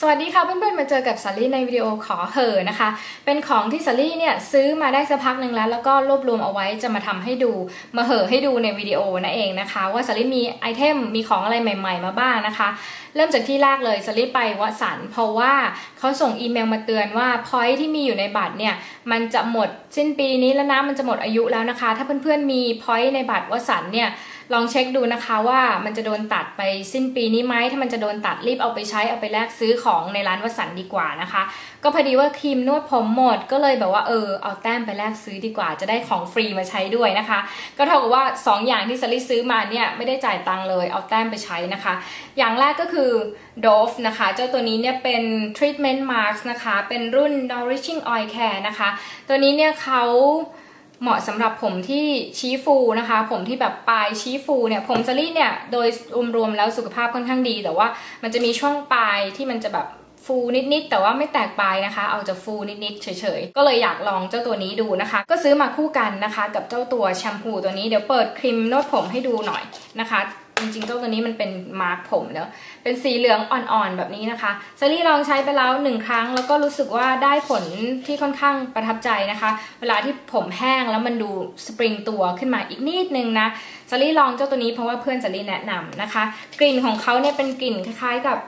สวัสดีค่ะเพื่อนๆมาเจอกับสาลี่ในวิดีโอขอเหอนะคะ เป็นของที่สาลี่เนี่ยซื้อมาได้สักพักหนึ่งแล้ว แล้วก็รวบรวมเอาไว้จะมาทำให้ดูมาเหอให้ดูในวิดีโอนั่นเองนะคะ ว่าสาลี่มีไอเทมมีของอะไรใหม่ ๆ มาบ้างนะคะ เริ่มจากที่แรกเลยสาลี่ไปวัสันเพราะว่าเขาส่งอีเมลมาเตือนว่าพอยที่มีอยู่ในบัตรเนี่ยมันจะหมดสิ้นปีนี้แล้วนะมันจะหมดอายุแล้วนะคะ ถ้าเพื่อนๆมีพอยในบัตรวัสันเนี่ย ลองเช็คดูนะคะว่ามันจะโดนตัดไปสิ้นปีนี้ไหมถ้ามันจะโดนตัดรีบเอาไปใช้เอาไปแลกซื้อของในร้านวสันดีกว่านะคะ ก็พอดีว่าครีมนวดผมหมดก็เลยแบบว่าเออเอาแต้มไปแลกซื้อดีกว่า จะได้ของฟรีมาใช้ด้วยนะคะ ก็เท่ากับว่า 2 อย่างที่สลิซื้อมาเนี่ยไม่ได้จ่ายตังค์เลยเอาแต้มไปใช้นะคะ อย่างแรกก็คือ Dove นะคะเจ้าตัวนี้เนี่ยเป็น treatment mask นะคะเป็นรุ่น nourishing oil care นะคะ ตัวนี้เนี่ยเขา เหมาะสำหรับผมที่ชี้ฟูนะคะ ผมที่แบบปลายชี้ฟูเนี่ย ผมซารี่เนี่ยโดยรวมๆแล้วสุขภาพค่อนข้างดี แต่ว่ามันจะมีช่วงปลายที่มันจะแบบฟูนิดๆแต่ว่าไม่แตกปลายนะคะ เอาจะฟูนิดๆเฉยๆ ก็เลยอยากลองเจ้าตัวนี้ดูนะคะ ก็ซื้อมาคู่กันนะคะ กับเจ้าตัวแชมพูตัวนี้เดี๋ยวเปิดครีมนวดผมให้ดูหน่อยนะคะ จริงๆเจ้าตัวนี้มันเป็นมาร์กผมเนอะเป็นสีเหลืองอ่อนๆแบบนี้นะคะซารี่ลองใช้ไปแล้วหนึ่งครั้ง แล้วก็รู้สึกว่าได้ผลที่ค่อนข้างประทับใจนะคะ เวลาที่ผมแห้งแล้วมันดูสปริงตัวขึ้นมาอีกนิดนึงนะซารี่ลองเจ้าตัวนี้เพราะว่าเพื่อนซารี่แนะนำนะคะ กลิ่นของเขาเนี่ยเป็นกลิ่นคล้ายๆกับ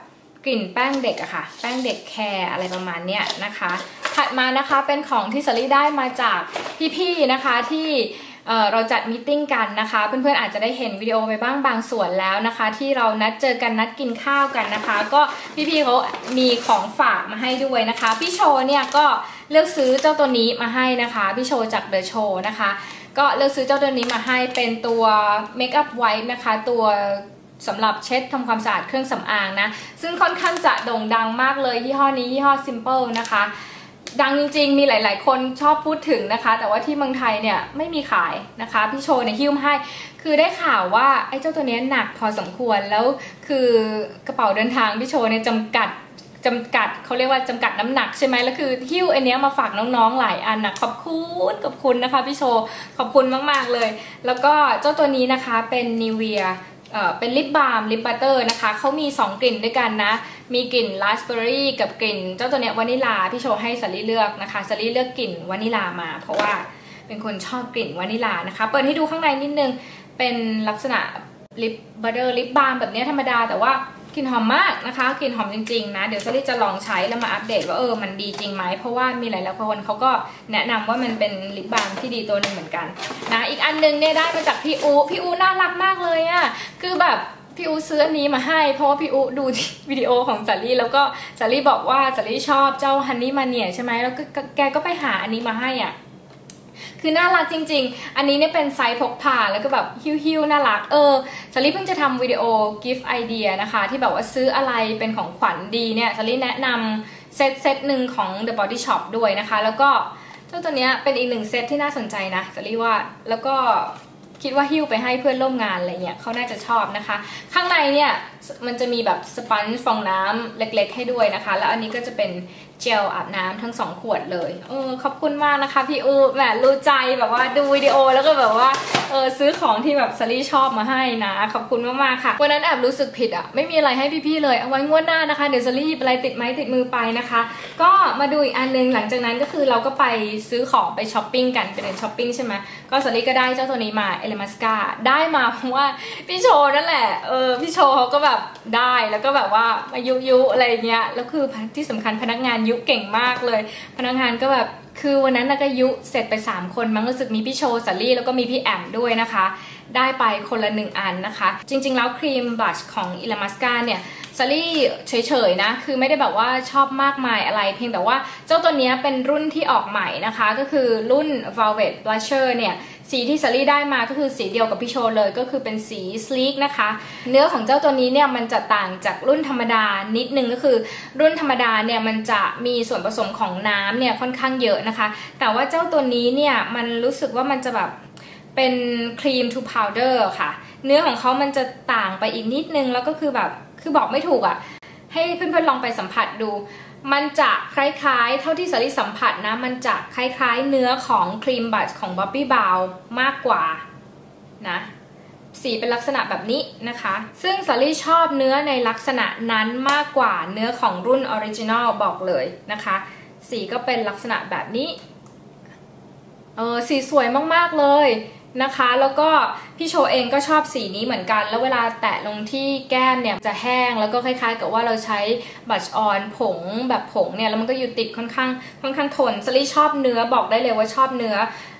กลิ่นแป้งเด็กอะค่ะ แป้งเด็กแคร์อะไรประมาณเนี้ยนะคะ ถัดมานะคะเป็นของที่ซารี่ได้มาจากพี่ๆนะคะที่ เราจัดมิ팅กันนะคะเพื่อนๆอาจจะได้เห็นวิดีโอไปบ้างบางส่วนแล้วนะคะที่เรานัดเจอกันนัดกินข้าวกันนะคะก็พี่ๆเขามีของฝากมาให้ด้วยนะคะพี่โชเนี่ยก็เลือกซื้อเจ้าตัวนี้มาให้นะคะพี่โชจากเดอะโชนะคะก็เลือกซื้อเจ้าตัวนี้มาให้เป็นตัวเมคอัพไวท์นะคะตัวสำหรับเช็ดทำความสะอาดเครื่องสำอางนะ ซึ่งค่อนข้างจะโด่งดังมากเลยยี่ห้อนี้ยี่ห้อ Simple นะคะ ดังจริงๆ มีหลาย ๆ คนชอบพูดถึงนะคะ แต่ว่าที่เมืองไทยเนี่ยไม่มีขายนะคะ พี่โชว์เนี่ยหิ้วให้ คือได้ข่าวว่าไอ้เจ้าตัวนี้หนักพอสมควร แล้วคือกระเป๋าเดินทางพี่โชว์เนี่ยจำกัดจำกัดเขาเรียกว่าจำกัดน้ำหนักใช่ไหมแล้วคือหิ้วอเนี้ยมาฝากน้องๆหลายอันนะขอบคุณขอบคุณนะคะพี่โชขอบคุณมากๆเลย แล้วก็เจ้าตัวนี้นะคะเป็นนิเวีย เป็นลิปบาล์มลิปบัตเตอร์นะคะเขามี 2 กลิ่นด้วยกันนะ มีกลิ่นราสเบอร์รี่กับกลิ่น เจ้าตัวเนี้ยวานิลาพี่โชว์ให้สลี่เลือกนะคะสลี่เลือกกลิ่นวานิลามา เพราะว่าเป็นคนชอบกลิ่นวานิลานะคะ เปิดให้ดูข้างในนิดนึง เป็นลักษณะลิปบัตเตอร์ลิปบาล์มแบบนี้ธรรมดาแต่ว่า กลิ่นหอมมากนะคะกลิ่นหอมจริงๆนะเดี๋ยวซารี่จะลองใช้แล้วมาอัปเดตว่าเออมันดีจริงไหมเพราะว่ามีหลายๆคนเขาก็แนะนำว่ามันเป็นลิปบาล์มที่ดีตัวหนึ่งเหมือนกันนะอีกอันนึงเนี่ยได้มาจากพี่อูพี่อูน่ารักมากเลยอะ่ะคือแบบพี่อูซื้ออันนี้มาให้ เพราะว่าพี่อูดูวิดีโอของสาลี่แล้วก็สาลี่บอกว่าสาลี่ชอบเจ้าฮันนี่มาเนียใช่ไหมแล้วก็แกก็ไปหาอันนี้มาให้อะ คือน่ารักจริง ๆ อันนี้เนี่ยเป็นไซส์พกพาแล้วก็แบบฮิ้วๆน่ารัก เออสลิเพิ่งจะทำวิดีโอ gift idea นะคะ ที่แบบว่าซื้ออะไรเป็นของขวัญดีเนี่ยสลิแนะนำเซตเซตหนึ่งของ The Body Shop ด้วยนะคะ แล้วก็เจ้าตัวเนี้ยเป็นอีกหนึ่งเซตที่น่าสนใจนะสลิว่าแล้วก็คิดว่าหิ้วไปให้เพื่อนร่วมงานอะไรเงี้ยเขาน่าจะชอบนะคะ ข้างในเนี่ยมันจะมีแบบสปันฟองน้ำเล็กๆ ให้ด้วยนะคะ แล้วอันนี้ก็จะเป็น เจลอาบน้ำทั้งสองขวดเลยเออขอบคุณมากนะคะพี่อูแหมรู้ใจแบบว่าดูวิดีโอแล้วก็แบบว่าเออซื้อของที่แบบซารี่ชอบมาให้นะ ขอบคุณมากๆค่ะวันนั้นแอบรู้สึกผิดอะ่ะไม่มีอะไรให้พี่ๆเลยเอาไว้งวดหน้านะคะเดี๋ยวซารี่อะไรติดไม้ติดมือไปนะคะ ก็มาดูอีกอันนึงหลังจากนั้นก็คือเราก็ไปซื้อของไปช้อปปิ้งกันไปเดินช้อปปิ้งใช่ไหมก็ซารี่ก็ได้เจ้าตัวนี้มาเอลมัสกาได้มาเพราะว่าพี่โชนั่นแหละเออพี่โชเขาก็แบบได้แล้วก็แบบว่ามายุยุอะไรเงี้ยแล้วคือที่สำคัญพนักงานยยุเก่งมากเลย พนักงานก็แบบคือวันนั้นก็ยุเสร็จไป 3 คนมั้งรู้สึกมีพี่โชสัลลี่แล้วก็มีพี่แอมด้วยนะคะ ได้ไปคนละหนึ่งอันนะคะ จริง ๆ แล้วครีมบลัชของอิลามัสกาเนี่ยซัลลี่เฉยๆนะ คือไม่ได้แบบว่าชอบมากมายอะไร เพียงแต่ว่าเจ้าตัวนี้เป็นรุ่นที่ออกใหม่นะคะ ก็คือรุ่น Velvet Blusher เนี่ย สีที่ซารี่ได้มาก็คือสีเดียวกับพี่โชเลยก็คือเป็นสีสลีกนะคะ เนื้อของเจ้าตัวนี้เนี่ยมันจะต่างจากรุ่นธรรมดานิดนึงก็คือ รุ่นธรรมดาเนี่ยมันจะมีส่วนผสมของน้ำเนี่ยค่อนข้างเยอะนะคะ แต่ว่าเจ้าตัวนี้เนี่ยมันรู้สึกว่ามันจะแบบเป็นครีมทูพาวเดอร์ค่ะ เนื้อของเขามันจะต่างไปอีกนิดนึงแล้วก็คือแบบคือบอกไม่ถูกอะ่ะให้เพื่อนๆลองไปสัมผัสดู มันจะคล้ายๆ เท่าที่สาริสัมผัสนะ มันจะคล้ายๆ เนื้อของครีมบัตของบ๊อบบี้บาวมากกว่านะ สีเป็นลักษณะแบบนี้นะคะ ซึ่งสลี่ชอบเนื้อในลักษณะนั้นมากกว่าเนื้อของรุ่นออริจินอลบอกเลยนะคะ สีก็เป็นลักษณะแบบนี้ เออสีสวยมากๆเลย นะคะ แล้วก็พี่โชเองก็ชอบสีนี้เหมือนกัน แล้วเวลาแตะลงที่แก้มเนี่ยจะแห้งแล้วก็คล้ายๆ กับว่าเราใช้บัชออนผงแบบผงเนี่ยแล้วมันก็อยู่ติดค่อนข้างค่อนข้างทนสลี่ชอบเนื้อบอกได้เลยว่าชอบเนื้อ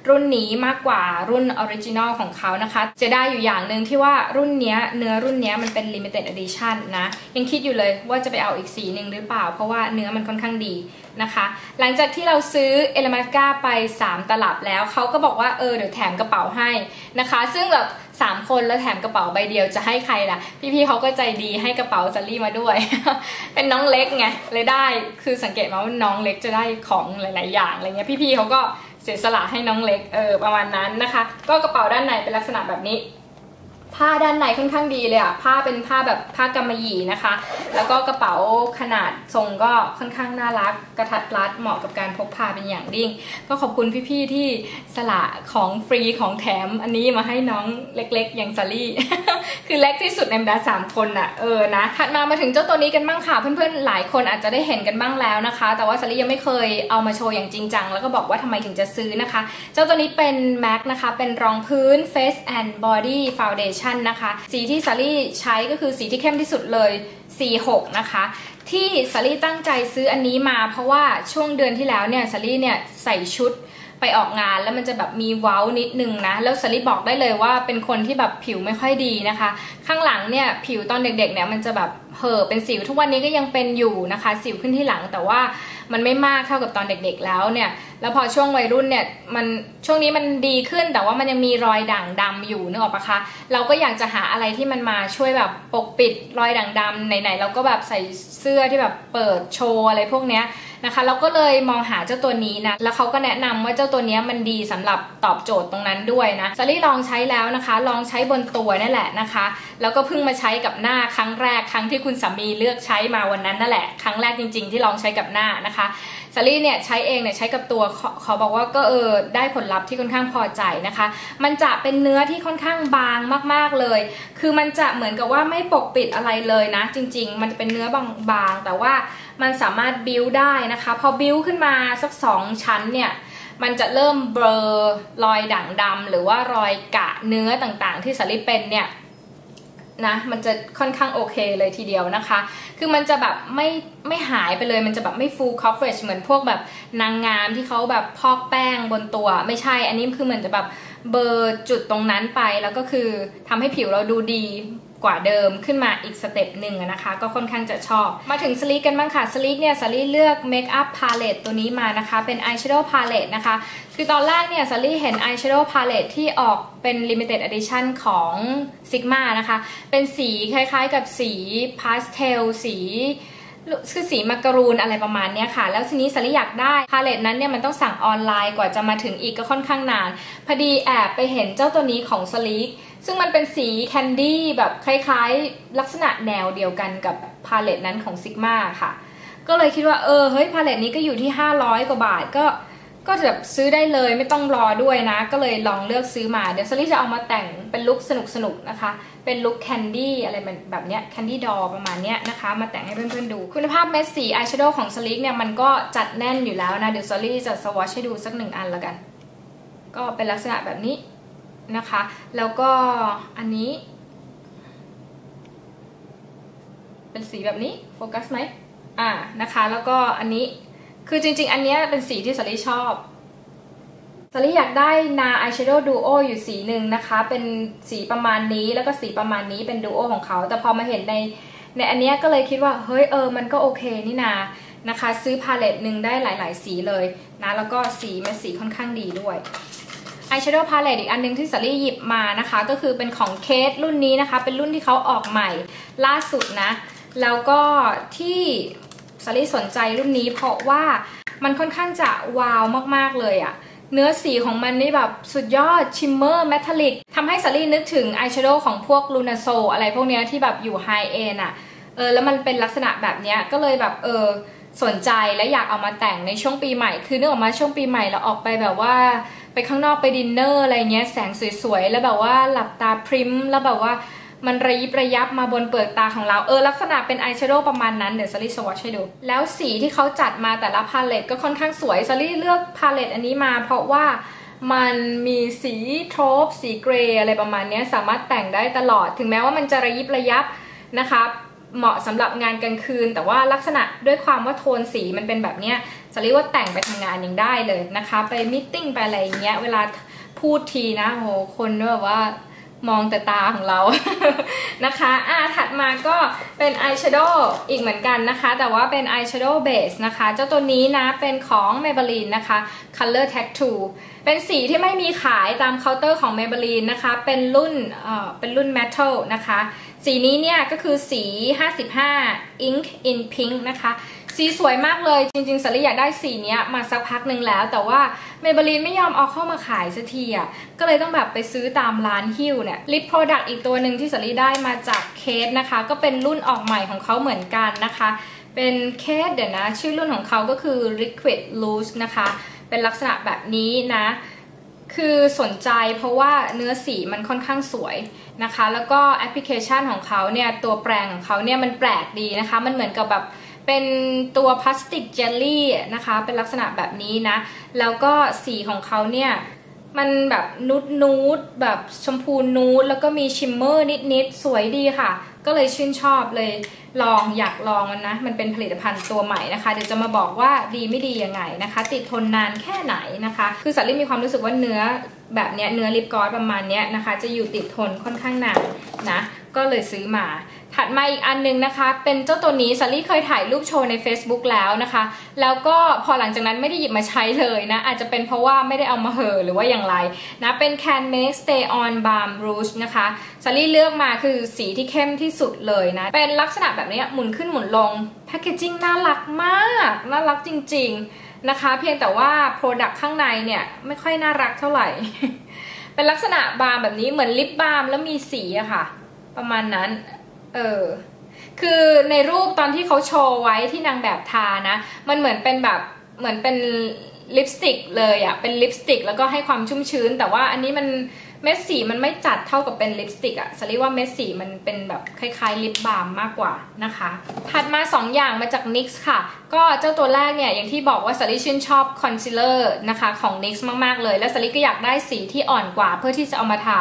รุ่นนี้มากกว่ารุ่นออริจินอลของเขานะคะจะได้อยู่อย่างหนึ่งที่ว่ารุ่นนี้เนื้อรุ่นนี้มันเป็น limited edition นะ ยังคิดอยู่เลยว่าจะไปเอาอีกสีหนึ่งหรือเปล่า เพราะว่าเนื้อมันค่อนข้างดีนะคะ หลังจากที่เราซื้อเอลมาก้าไป 3 ตลับแล้วเขาก็บอกว่าเออเดี๋ยวแถมกระเป๋าให้นะคะ ซึ่งแบบสามคนแล้วแถมกระเป๋าใบเดียวจะให้ใครล่ะ พี่ๆเขาก็ใจดีให้กระเป๋าซัลลี่มาด้วย เป็นน้องเล็กไงเลยได้คือสังเกตมาว่าน้องเล็กจะได้ของหลาย ๆ อย่างอะไรเงี้ยพี่ๆเขาก็ เสียสละให้น้องเล็กเออประมาณนั้นนะคะ ก็กระเป๋าด้านในเป็นลักษณะแบบนี้ ผ้าด้านในค่อนข้างดีเลยอะผ้าเป็นผ้าแบบผ้ากำมะหยี่นะคะ แล้วก็กระเป๋าขนาดทรงก็ค่อนข้างน่ารัก กระทัดรัดเหมาะกับการพกพาเป็นอย่างยิ่ง ก็ขอบคุณพี่ๆที่สละของฟรีของแถมอันนี้มาให้น้องเล็กๆ อย่างซารี่ คือเล็กที่สุดในบรรดาสามคนอะเออนะถัดมามาถึงเจ้าตัวนี้กันบ้างค่ะ เพื่อนๆหลายคนอาจจะได้เห็นกันบ้างแล้วนะคะ แต่ว่าซารี่ยังไม่เคยเอามาโชว์อย่างจริงจังแล้วก็บอกว่าทำไมถึงจะซื้อนะคะ เจ้าตัวนี้เป็น MAC นะคะเป็นรองพื้น Face and Body Foundation นะคะ สีที่ซารี่ใช้ก็คือสีที่เข้มที่สุดเลย C6 นะคะ ที่ซารี่ตั้งใจซื้ออันนี้มา เพราะว่าช่วงเดือนที่แล้วเนี่ยซารี่เนี่ยใส่ชุดไปออกงานแล้วมันจะแบบมีเว้านิดนึงนะ แล้วสลิปบอกได้เลยว่าเป็นคนที่แบบผิวไม่ค่อยดีนะคะ ข้างหลังเนี่ยผิวตอนเด็กๆเนี่ยมันจะแบบเห่อเป็นสิวทุกวันนี้ก็ยังเป็นอยู่นะคะ สิวขึ้นที่หลังแต่ว่ามันไม่มากเท่ากับตอนเด็กๆแล้วเนี่ย แล้วพอช่วงวัยรุ่นเนี่ยมันช่วงนี้มันดีขึ้นแต่ว่ามันยังมีรอยด่างดำอยู่นึกออกปะคะ เราก็อยากจะหาอะไรที่มันมาช่วยแบบปกปิดรอยด่างดำไหนๆเราก็แบบใส่เสื้อที่แบบเปิดโชว์อะไรพวกเนี้ยนะคะเราก็เลยมองหาเจ้าตัวนี้นะแล้วเขาก็แนะนำว่าเจ้าตัวนี้มันดีสำหรับตอบโจทย์ตรงนั้นด้วยนะซารี่ลองใช้แล้วนะคะ ลองใช้บนตัวนั่นแหละนะคะ แล้วก็เพิ่งมาใช้กับหน้าครั้งแรกครั้งที่คุณสามีเลือกใช้มาวันนั้นนั่นแหละ ครั้งแรกจริง ๆ ที่ลองใช้กับหน้านะคะารี่เนี่ยใช้เองเนี่ยใช้กับตัวเขาบอกว่าก็เออได้ผลลัพธ์ที่ค่อนข้างพอใจนะคะ มันจะเป็นเนื้อที่ค่อนข้างบางมากๆเลย คือมันจะเหมือนกับว่าไม่ปกปิดอะไรเลยนะ จริง ๆ มันจะเป็นเนื้อบางๆแต่ว่ามันสามารถบิวได้นะคะ พอบิวขึ้นมาสักสองชั้นเนี่ยมันจะเริ่มเบลอรอยด่างดำหรือว่ารอยกะเนื้อต่างๆ ที่สลี่เป็นเนี่ย นะมันจะค่อนข้างโอเคเลยทีเดียวนะคะ คือมันจะแบบไม่ไม่หายไปเลยมันจะแบบไม่ full coverage เหมือนพวกแบบนางงามที่เขาแบบพอกแป้งบนตัว ไม่ใช่อันนี้คือเหมือนจะแบบเบอร์จุดตรงนั้นไปแล้วก็คือทำให้ผิวเราดูดี กว่าเดิมขึ้นมาอีกสเต็ปหนึ่งนะคะ ก็ค่อนข้างจะชอบ มาถึงสลีกกันบ้างค่ะสลีกเนี่ยสลีเลือกเมคอัพพาเลตตัวนี้มานะคะ เป็นอายแชโดว์พาเลตนะคะ คือตอนแรกเนี่ยสลีเห็นอายแชโดว์พาเลตที่ออกเป็น limited edition ของ Sigma นะคะ เป็นสีคล้ายๆกับสีพาสเทลสีคือสีมักกะรูนอะไรประมาณนี้ค่ะ แล้วทีนี้สลิอยากได้พาเลตนั้นเนี่ยมันต้องสั่งออนไลน์กว่าจะมาถึงอีกก็ค่อนข้างนาน พอดีแอบไปเห็นเจ้าตัวนี้ของสลิก ซึ่งมันเป็นสีแคนดี้แบบคล้ายๆ ลักษณะแนวเดียวกันกับพาเลตนั้นของซิกมาค่ะ ก็เลยคิดว่าเออเฮ้ยพาเลตนี้ก็อยู่ที่ 500 กว่าบาทก็ก็จะแบบซื้อได้เลยไม่ต้องรอด้วยนะ ก็เลยลองเลือกซื้อมาเดี๋ยวสลิจะเอามาแต่งเป็นลุคสนุกๆนะคะ เป็นลุคแคนดี้อะไรแบบเนี้ยแคนดี้ดอประมาณเนี้ยนะคะ มาแต่งให้เพื่อนๆดู คุณภาพเม็ดสีอายแชโดว์ของสลิกเนี่ยมันก็จัดแน่นอยู่แล้วนะ เดี๋ยวสลิจะสวอชให้ดูสักหนึ่งอันแล้วกัน ก็เป็นลักษณะแบบนี้ นะคะ แล้วก็อันนี้ เป็นสีแบบนี้โฟกัสไหมอ่านะคะ แล้วก็อันนี้คือจริง ๆ อันนี้เป็นสีที่สลีชอบสลีอยากได้นาอายแชโดว์ดูโออยู่สีหนึ่งนะคะ เป็นสีประมาณนี้แล้วก็สีประมาณนี้เป็นดูโอของเขา แต่พอมาเห็นในในอันนี้ก็เลยคิดว่า เฮ้ยเออ มันก็โอเคนี่นานะคะ ซื้อพาเลตหนึ่งได้หลาย ๆ สีเลยนะ แล้วก็สีมันสีค่อนข้างดีด้วย อายแชโดว์พาเลตอีกอันนึงที่สลี่หยิบมานะคะ ก็คือเป็นของเคสรุ่นนี้นะคะ เป็นรุ่นที่เขาออกใหม่ล่าสุดนะ แล้วก็ที่สลี่สนใจรุ่นนี้เพราะว่ามันค่อนข้างจะว้าวมากๆเลยอะเนื้อสีของมันนี่แบบสุดยอดชิมเมอร์เมทัลลิกทำให้สลี่นึกถึงอายแชโดว์ของพวกลูนาโซอะไรพวกเนี้ยที่แบบอยู่ไฮเอ็นอะเออแล้วมันเป็นลักษณะแบบเนี้ยก็เลยแบบเออสนใจและอยากเอามาแต่งในช่วงปีใหม่ คือเนึกออกมาช่วงปีใหม่เราออกไปแบบว่า ไปข้างนอกไปดินเนอร์อะไรเงี้ยแสงสวยๆ แล้วแบบว่าหลับตาพริมแล้วแบบว่ามันระยิบระยับมาบนเปลือกตาของเรา เออลักษณะเป็นอายแชโดว์ประมาณนั้น เดี๋ยวซารี่สวอชให้ดู แล้วสีที่เขาจัดมาแต่ละพาเลตก็ค่อนข้างสวยซารี่เลือกพาเลตอันนี้มา เพราะว่ามันมีสีโทรปสีเกรย์อะไรประมาณนี้สามารถแต่งได้ตลอด ถึงแม้ว่ามันจะระยิบระยับนะคะเหมาะสำหรับงานกลางคืน แต่ว่าลักษณะด้วยความว่าโทนสีมันเป็นแบบเนี้ย จะเรียกว่าแต่งไปทำงานยังได้เลยนะคะ ไปมิ팅ไปอะไรอย่างเงี้ยเวลาพูดทีนะโหคนแบบว่ามองแต่ตาของเรา นะคะ อ่า ถัดมาก็เป็นอายแชโดว์อีกเหมือนกันนะคะ แต่ว่าเป็นอายแชโดว์เบสนะคะ เจ้าตัวนี้นะ เป็นของ Maybelline นะคะ Color Tattoo เป็นสีที่ไม่มีขายตามเคาน์เตอร์ของ Maybelline นะคะ เป็นรุ่น เอ่อ เป็นรุ่น Metal นะคะ สีนี้เนี่ยก็คือสี 55 Ink in Pink นะคะ สีสวยมากเลย จริงๆสารีอยากได้สีนี้มาสักพักหนึ่งแล้ว แต่ว่าเมเบลีนไม่ยอมเอาเข้ามาขายสักทีอะก็เลยต้องแบบไปซื้อตามร้านฮิวเนี่ยลิปโปรดักต์อีกตัวหนึ่งที่สารีได้มาจากเคสนะคะ ก็เป็นรุ่นออกใหม่ของเขาเหมือนกันนะคะ เป็นเคสเดี๋ยวนะ ชื่อรุ่นของเขาก็คือ liquid loose นะคะ เป็นลักษณะแบบนี้นะคือสนใจเพราะว่าเนื้อสีมันค่อนข้างสวยนะคะ แล้วก็แอปพลิเคชันของเขาเนี่ยตัวแปรงของเขาเนี่ยมันแปลกดีนะคะ มันเหมือนกับแบบ เป็นตัวพลาสติกเจลลี่นะคะ เป็นลักษณะแบบนี้นะ แล้วก็สีของเขาเนี่ยมันแบบนูดนูดแบบชมพูนูดแล้วก็มีชิมเมอร์นิดๆ สวยดีค่ะ ก็เลยชื่นชอบเลยลองอยากลองมันนะ มันเป็นผลิตภัณฑ์ตัวใหม่นะคะ เดี๋ยวจะมาบอกว่าดีไม่ดียังไงนะคะ ติดทนนานแค่ไหนนะคะ คือสัตว์ลิมีความรู้สึกว่าเนื้อแบบเนี้ยเนื้อลิปกอสประมาณเนี้ยนะคะ จะอยู่ติดทนค่อนข้างนานนะ ก็เลยซื้อมา ถัดมาอีกอันนึงนะคะ เป็นเจ้าตัวนี้ซัลลี่เคยถ่ายรูปโชว์ใน Facebook แล้วนะคะ แล้วก็พอหลังจากนั้นไม่ได้หยิบมาใช้เลยนะ อาจจะเป็นเพราะว่าไม่ได้เอามาเห่อหรือว่าอย่างไรนะ เป็น Can Make Stay On Balm Rouge นะคะซัลลี่เลือกมาคือสีที่เข้มที่สุดเลยนะ เป็นลักษณะแบบนี้หมุนขึ้นหมุนลงแพคเกจิ้งน่ารักมาก น่ารักจริง ๆนะคะ เพียงแต่ว่า Product ข้างในเนี่ยไม่ค่อยน่ารักเท่าไหร่ เป็นลักษณะบาร์แบบนี้เหมือนลิปบาร์มแล้วมีสีอะค่ะ ประมาณนั้น เออ คือในรูปตอนที่เขาโชว์ไว้ที่นางแบบทานะ มันเหมือนเป็นแบบเหมือนเป็นลิปสติกเลยอะเป็นลิปสติกแล้วก็ให้ความชุ่มชื้น แต่ว่าอันนี้มันเม็ดสีมันไม่จัดเท่ากับเป็นลิปสติกอะสลีว่าเม็ดสีมันเป็นแบบคล้ายๆลิปบาล์มมากกว่านะคะ ถัดมา 2 อย่างมาจาก NYX ค่ะ ก็เจ้าตัวแรกเนี่ยอย่างที่บอกว่าสลีชื่นชอบคอนซีลเลอร์นะคะของ NYX มากๆเลย และสลีก็อยากได้สีที่อ่อนกว่าเพื่อที่จะเอามาทา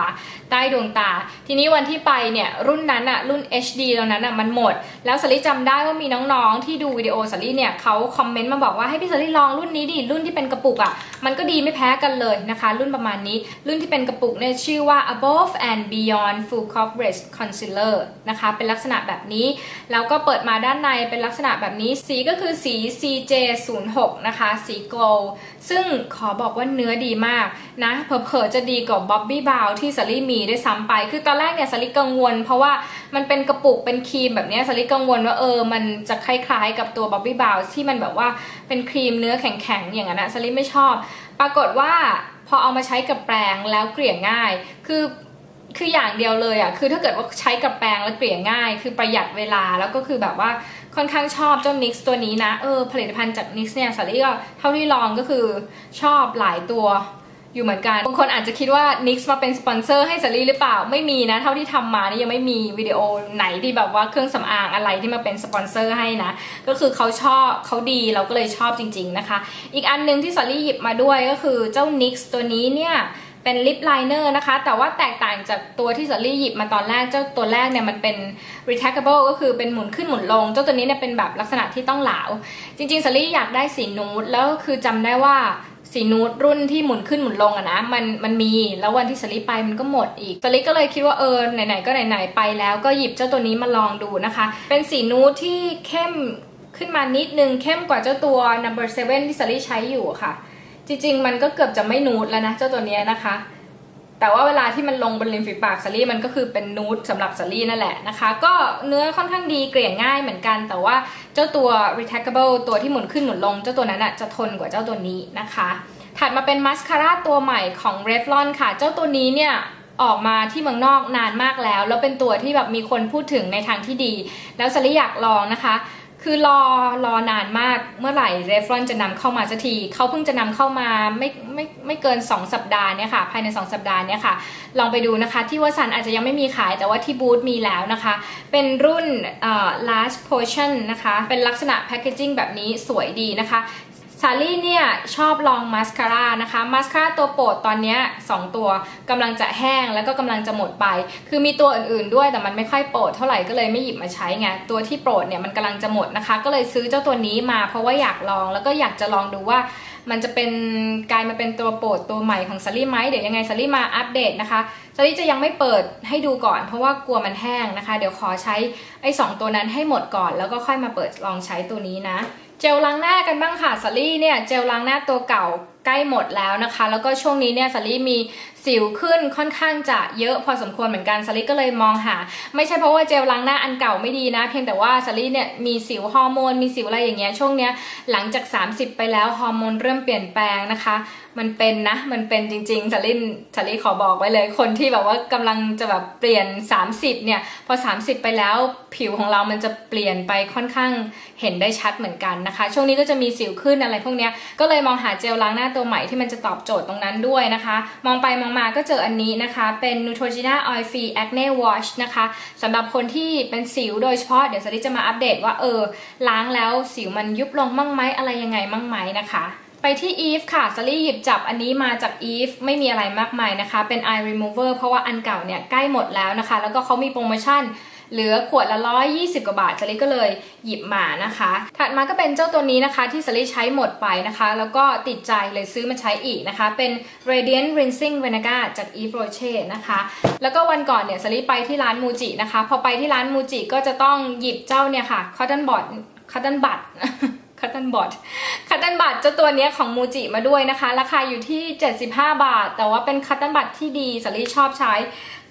ใต้ดวงตา ทีนี้วันที่ไปเนี่ยรุ่นนั้นอะรุ่น HD ตรงนั้นอะมันหมด แล้วสลี่จำได้ว่ามีน้องๆ ที่ดูวิดีโอสลี่เนี่ยเขาคอมเมนต์มาบอกว่าให้พี่สลี่ลองรุ่นนี้ดิรุ่นที่เป็นกระปุกอะมันก็ดีไม่แพ้กันเลยนะคะ รุ่นประมาณนี้ รุ่นที่เป็นกระปุกเนี่ยชื่อว่า above and beyond full coverage concealer นะคะเป็นลักษณะแบบนี้ แล้วก็เปิดมาด้านในเป็นลักษณะแบบนี้สีก็คือสี CJ06 นะคะสี glow ซึ่งขอบอกว่าเนื้อดีมากนะเผลอๆจะดีกว่า Bobby Brown ที่สลี่มีได้ซ้ำไป คือตอนแรกเนี่ยสลี่กังวล เพราะว่ามันเป็นกระปุกเป็นครีมแบบนี้สลี่กังวลว่าเออมันจะคล้ายๆ กับตัว Bobby Brown ที่มันแบบว่าเป็นครีมเนื้อแข็งๆอย่างนั้นนะสลี่ไม่ชอบ ปรากฏว่าพอเอามาใช้กับแปรงแล้วเกลี่ยง่าย คือคืออย่างเดียวเลยอะคือถ้าเกิดว่าใช้กับแปรงแล้วเกลี่ยง่าย คือประหยัดเวลาแล้วก็คือแบบว่า ค่อนข้างชอบเจ้า NYX ตัวนี้นะ เออผลิตภัณฑ์จาก NYX เนี่ยสาลี่ก็เท่าที่ลองก็คือชอบหลายตัวอยู่เหมือนกัน บางคนอาจจะคิดว่า NYX มาเป็นสปอนเซอร์ให้สาลี่หรือเปล่า ไม่มีนะ เท่าที่ทำมานี่ยังไม่มีวิดีโอไหนที่แบบว่าเครื่องสำอางอะไรที่มาเป็นสปอนเซอร์ให้นะ ก็คือเขาชอบเขาดีเราก็เลยชอบจริง ๆนะคะ อีกอันนึงที่สาลี่หยิบมาด้วยก็คือเจ้า NYX ตัวนี้เนี่ย เป็นลิปไลเนอร์นะคะ แต่ว่าแตกต่างจากตัวที่สลี่หยิบมาตอนแรก เจ้าตัวแรกเนี่ยมันเป็น retractable ก็คือเป็นหมุนขึ้นหมุนลง เจ้าตัวนี้เนี่ยเป็นแบบลักษณะที่ต้องเหลา จริงๆสลี่อยากได้สีนูดแล้วคือจำได้ว่าสีนูดรุ่นที่หมุนขึ้นหมุนลงอะนะมันมันมีแล้ววันที่สลี่ไปมันก็หมดอีกสลี่ก็เลยคิดว่าเออไหนๆก็ไหนๆไปแล้วก็หยิบเจ้าตัวนี้มาลองดูนะคะ เป็นสีนูดที่เข้มขึ้นมานิดนึงเข้มกว่าเจ้าตัว number 7ที่สลี่ใช้อยู่ค่ะ จริงๆ มันก็เกือบจะไม่นูดแล้วนะเจ้าตัวนี้นะคะ แต่ว่าเวลาที่มันลงบนริมฝีปากสลี่มันก็คือเป็นนูดสำหรับสลี่นั่นแหละนะคะ ก็เนื้อค่อนข้างดีเกลี่ยง่ายเหมือนกัน แต่ว่าเจ้าตัว retractable ตัวที่หมุนขึ้นหมุนลง เจ้าตัวนั้นอะจะทนกว่าเจ้าตัวนี้นะคะ ถัดมาเป็นมัสคาร่าตัวใหม่ของ Revlon ค่ะ เจ้าตัวนี้เนี่ยออกมาที่เมืองนอกนานมากแล้ว แล้วเป็นตัวที่แบบมีคนพูดถึงในทางที่ดี แล้วสลี่อยากลองนะคะ คือรอรอนานมากเมื่อไหร่เรฟรอนจะนำเข้ามาสักทีเขาเพิ่งจะนำเข้ามาไม่ไม่ไม่เกิน 2 สัปดาห์เนี่ยค่ะภายใน 2 สัปดาห์เนี่ยค่ะ ลองไปดูนะคะ ที่วัสันอาจจะยังไม่มีขายแต่ว่าที่บูธมีแล้วนะคะ เป็นรุ่น last potion นะคะ เป็นลักษณะแพคเกจิ้งแบบนี้สวยดีนะคะ ซารี่เนี่ยชอบลองมาสคาร่านะคะมาสคาร่าตัวโปรดตอนนี้2ตัวกำลังจะแห้งแล้วก็กำลังจะหมดไป คือมีตัวอื่นๆด้วยแต่มันไม่ค่อยโปรดเท่าไหร่ก็เลยไม่หยิบมาใช้ไงตัวที่โปรดเนี่ยมันกำลังจะหมดนะคะ ก็เลยซื้อเจ้าตัวนี้มาเพราะว่าอยากลองแล้วก็อยากจะลองดูว่ามันจะเป็นกลายมาเป็นตัวโปรดตัวใหม่ของซารี่ไหมเดี๋ยวยังไงซารี่มาอัปเดตนะคะซารี่จะยังไม่เปิดให้ดูก่อนเพราะว่ากลัวมันแห้งนะคะ เดี๋ยวขอใช้ไอ้สตัวนั้นให้หมดก่อน แล้วก็ค่อยมาเปิดลองใช้ตัวนี้นะ เจลล้างหน้ากันบ้างค่ะสลี่เนี่ยเจลล้างหน้าตัวเก่าใกล้หมดแล้วนะคะ แล้วก็ช่วงนี้เนี่ยสลี่มีสิวขึ้นค่อนข้างจะเยอะพอสมควรเหมือนกันสลี่ก็เลยมองหา ไม่ใช่เพราะว่าเจลล้างหน้าอันเก่าไม่ดีนะ เพียงแต่ว่าสลี่เนี่ยมีสิวฮอร์โมนมีสิวอะไรอย่างเงี้ยช่วงเนี้ยหลังจาก 30 ไปแล้วฮอร์โมนเริ่มเปลี่ยนแปลงนะคะ มันเป็นนะ มันเป็นจริงๆสลินสลิขอบอกไว้เลย คนที่แบบว่ากำลังจะแบบเปลี่ยน 30 เนี่ย พอ 30 ไปแล้วผิวของเรามันจะเปลี่ยนไปค่อนข้างเห็นได้ชัดเหมือนกันนะคะ ช่วงนี้ก็จะมีสิวขึ้นอะไรพวกนี้ก็เลยมองหาเจลล้างหน้าตัวใหม่ที่มันจะตอบโจทย์ตรงนั้นด้วยนะคะ มองไปมองมาก็เจออันนี้นะคะ เป็น Neutrogena Oil Free Acne Wash นะคะสำหรับคนที่เป็นสิวโดยเฉพาะเดี๋ยวสลิจะมาอัปเดตว่าเออล้างแล้วสิวมันยุบลงมั่งไหมอะไรยังไงมั่งไหมนะคะ ไปที่ Eve ค่ะสลี่หยิบจับอันนี้มาจาก Eve ไม่มีอะไรมากมายนะคะ เป็น eye remover เพราะว่าอันเก่าเนี่ยใกล้หมดแล้วนะคะ แล้วก็เขามีโปรโมชั่นเหลือขวดละ120กว่าบาทสลิก็เลยหยิบมานะคะ ถัดมาก็เป็นเจ้าตัวนี้นะคะ ที่สลิใช้หมดไปนะคะ แล้วก็ติดใจเลยซื้อมาใช้อีกนะคะ เป็น Radiant Rinsing Vinegar จาก Eve Rocher นะคะ แล้วก็วันก่อนเนี่ยสลิไปที่ร้านมูจินะคะ พอไปที่ร้านมูจิก็จะต้องหยิบเจ้าเนี่ยค่ะ Cotton Bud Cotton Bud คัตตันบอดคัตตันบัตเจ้าตัวนี้ของมูจิมาด้วยนะคะ ราคาอยู่ที่ 75 บาท แต่ว่าเป็นคัตตันบัตที่ดีสลีชอบใช้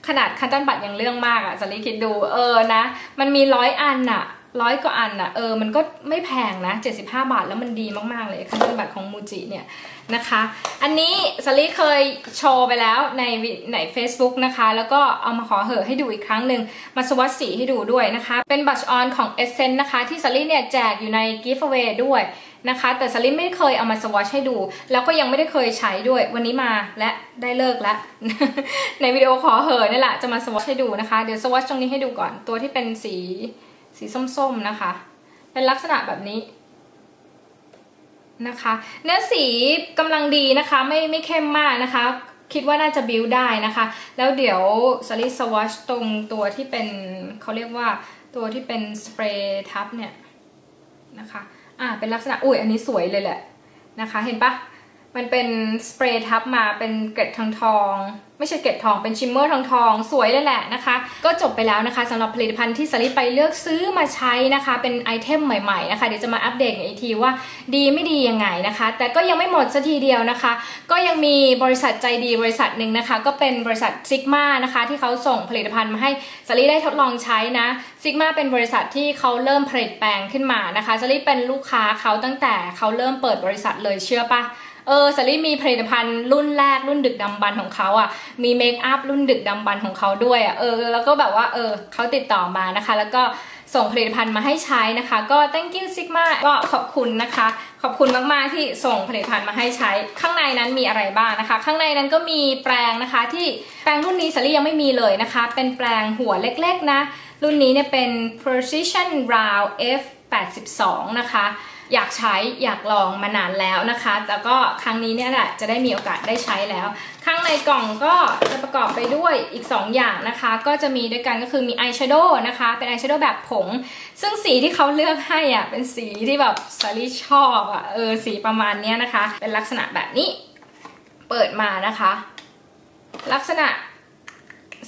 ขนาดคัตตันบัตยังเรื่องมากอะสลีคิดดูเออนะ มันมีร้อยอันอะร้อยกว่าอันอะเออมันก็ไม่แพงนะ 75 บาทแล้วมันดีมากๆเลยคัตตันบัตของมูจิเนี่ย นะคะ อันนี้สลีเคยโชว์ไปแล้วในใน Facebook นะคะ แล้วก็เอามาขอเหอให้ดูอีกครั้งหนึ่งมาสวัสดสีให้ดูด้วยนะคะ เป็นบัชออนของ Essence นะคะ ที่สลีเนี่ยแจกอยู่ใน Giveaway ด้วยนะคะ แต่สลิไม่เคยเอามาสวอชให้ดู แล้วก็ยังไม่ได้เคยใช้ด้วย วันนี้มาและได้เลิกแล้ว ในวิดีโอขอเหอนี่แหละจะมาสวอชให้ดูนะคะ เดี๋ยวสวอชตรงนี้ให้ดูก่อน ตัวที่เป็นสีสีส้มๆนะคะ เป็นลักษณะแบบนี้ นะคะ เนื้อสีกำลังดีนะคะไม่ไม่เข้มมากนะคะ คิดว่าน่าจะบิวได้นะคะ แล้วเดี๋ยวสลิสวอชตรงตัวที่เป็นเขาเรียกว่าตัวที่เป็นสเปรย์ทับเนี่ยนะคะอ่าเป็นลักษณะอุ้ยอันนี้สวยเลยแหละนะคะ เห็นปะ มันเป็นสเปรย์ทับมาเป็นเกล็ดทองทองไม่ใช่เกล็ดทองเป็นชิมเมอร์ทองทองสวยเลยแหละนะคะ ก็จบไปแล้วนะคะสำหรับผลิตภัณฑ์ที่สลิปไปเลือกซื้อมาใช้นะคะ เป็นไอเทมใหม่ๆนะคะเดี๋ยวจะมาอัปเดตอีกทีว่าดีไม่ดียังไงนะคะ แต่ก็ยังไม่หมดสัทีเดียวนะคะ ก็ยังมีบริษัทใจดีบริษัทหนึ่งนะคะ ก็เป็นบริษัทซิกมานะคะที่เขาส่งผลิตภัณฑ์มาให้สลิได้ทดลองใช้นะซิกมาเป็นบริษัทที่เขาเริ่มผลิตแปลงขึ้นมานะคะสลิเป็นลูกค้าเขาตั้งแต่เขาเริ่มเปิดบริษัทเลยเชื่อปะ เออสลี่มีผลิตภัณฑ์รุ่นแรกรุ่นดึกดำบรรของเขาอะมีเมคอัพรุ่นดึกดำบรรของเขาด้วยอะเออแล้วก็แบบว่าเออเขาติดต่อมานะคะ แล้วก็ส่งผลิตภัณฑ์มาให้ใช้นะคะ ก็ thank you Sigma ก็ขอบคุณนะคะ ขอบคุณมากๆที่ส่งผลิตภัณฑ์มาให้ใช้ ข้างในนั้นมีอะไรบ้างนะคะ ข้างในนั้นก็มีแปรงนะคะ ที่แปรงรุ่นนี้สลี่ยังไม่มีเลยนะคะ เป็นแปรงหัวเล็กๆนะ รุ่นนี้เนี่ยเป็น precision round f 82 นะคะ อยากใช้อยากลองมานานแล้วนะคะแล้วก็ครั้งนี้เนี่ยแหละจะได้มีโอกาสได้ใช้แล้ว ข้างในกล่องก็จะประกอบไปด้วยอีก 2 อย่างนะคะ ก็จะมีด้วยกันก็คือมีอายแชโดว์นะคะ เป็นอายแชโดว์แบบผง ซึ่งสีที่เขาเลือกให้อะเป็นสีที่แบบสาลี่ชอบอะเออสีประมาณเนี้ยนะคะ เป็นลักษณะแบบนี้ เปิดมานะคะ ลักษณะ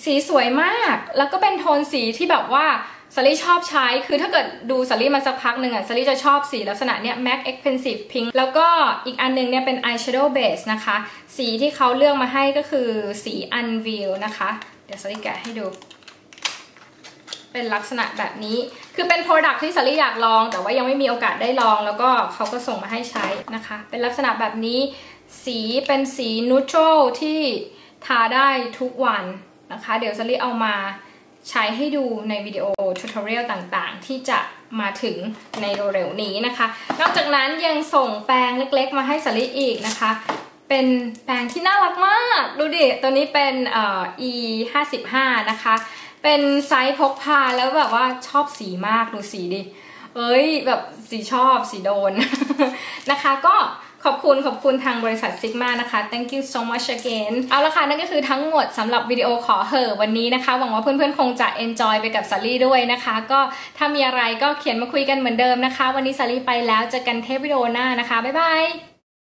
สีสวยมาก แล้วก็เป็นโทนสีที่แบบว่า สลี่ชอบใช้ คือถ้าเกิดดูสลี่มาสักพักหนึ่งอะสลี่จะชอบสีลักษณะเนี้ย MAC Expensive Pink แล้วก็อีกอันนึงเนี่ยเป็น Eyeshadow Base นะคะ สีที่เขาเลือกมาให้ก็คือสี Unveil นะคะ เดี๋ยวสลี่แกะให้ดู เป็นลักษณะแบบนี้ คือเป็น Product ที่สลี่อยากลอง แต่ว่ายังไม่มีโอกาสได้ลอง แล้วก็เขาก็ส่งมาให้ใช้นะคะ เป็นลักษณะแบบนี้ สีเป็นสี neutral ที่ทาได้ทุกวันนะคะ เดี๋ยวสลี่เอามา ใช้ให้ดูในวิดีโอทูตอเรียลต่างๆ ที่จะมาถึงในเร็วๆนี้นะคะ นอกจากนั้นยังส่งแปรงเล็กๆ มาให้สลิอีกนะคะ เป็นแปรงที่น่ารักมาก ดูดิ ตัวนี้เป็นเอ่อ e 5 5นะคะ เป็นไซส์พกพาแล้วแบบว่าชอบสีมาก ดูสีดิ เอ้ย แบบสีชอบสีโดนนะคะก็ ขอบคุณขอบคุณทางบริษัทซิกมานะคะ thank you so much again เอาละค่ะ นั่นก็คือทั้งหมดสำหรับวิดีโอขอเหอวันนี้นะคะ หวังว่าเพื่อนๆ คงจะ enjoy ไปกับซารี่ด้วยนะคะ ก็ถ้ามีอะไรก็เขียนมาคุยกันเหมือนเดิมนะคะ วันนี้ซารี่ไปแล้วเจอกันเทปวิดีโอหน้านะคะ บ๊ายบาย